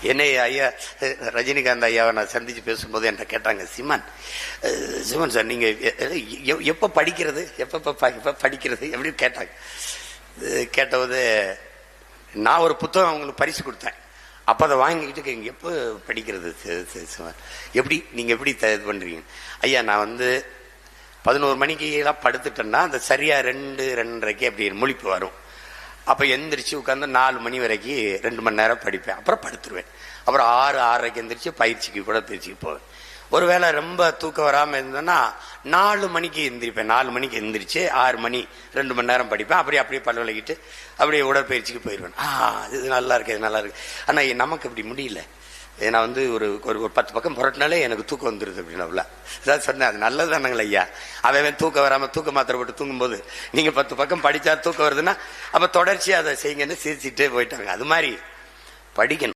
என்னை ஐயா ரஜினிகாந்த் ஐயாவை நான் சந்திச்சு பேசும்போது என்கிட்ட கேட்டாங்க சிமன் சிமன் சார் நீங்க எ- எப்ப படிக்கிறது? எப்ப படிக்கிறது? எப்படின்னு கேட்டாங்க. கேட்டபோது நான் ஒரு புத்தகம் அவங்களுக்கு பரிசு கொடுத்தேன். அப்போ அதை வாங்கிக்கிட்டு எப்போ படிக்கிறது சிவன் எப்படி நீங்க எப்படி த- இது பண்றீங்க? ஐயா நான் வந்து பதினோரு மணிக்கு எல்லாம் படுத்துட்டேன்னா அந்த சரியா ரெண்டு ரெண்டரைக்கு அப்படி முழிப்பு வரும். அப்போ எந்திரிச்சு உட்காந்து நாலு மணி வரைக்கும் ரெண்டு மணி நேரம் படிப்பேன். அப்புறம் படுத்துருவேன். அப்புறம் ஆறு ஆறரைக்கு எந்திரிச்சு பயிற்சிக்கு கூட பயிற்சிக்கு போவேன். ஒருவேளை ரொம்ப தூக்கம் வராமல் இருந்தேன்னா நாலு மணிக்கு எந்திரிப்பேன். நாலு மணிக்கு எந்திரிச்சு ஆறு மணி ரெண்டு மணி நேரம் படிப்பேன். அப்படியே அப்படியே பல் விளக்கிட்டு அப்படியே உடற்பயிற்சிக்கு போயிடுவேன் ஆ இது நல்லா இருக்கு இது நல்லா இருக்கு. ஆனால் நமக்கு இப்படி முடியல. ஏன்னா வந்து ஒரு ஒரு ஒரு பத்து பக்கம் புரட்டினாலே எனக்கு தூக்கம் வந்துடுது அப்படின்னால அதான் சொன்னேன் அது நல்லது தானங்கள ஐயா. அவன் தூக்கம் வராமல் தூக்க மாத்திரை போட்டு தூங்கும்போது நீங்கள் பத்து பக்கம் படித்தா தூக்கம் வருதுன்னா அப்போ தொடர்ச்சியாக அதை செய்யுங்கன்னு சிரிச்சுட்டே போயிட்டாங்க. அது மாதிரி படிக்கணும்.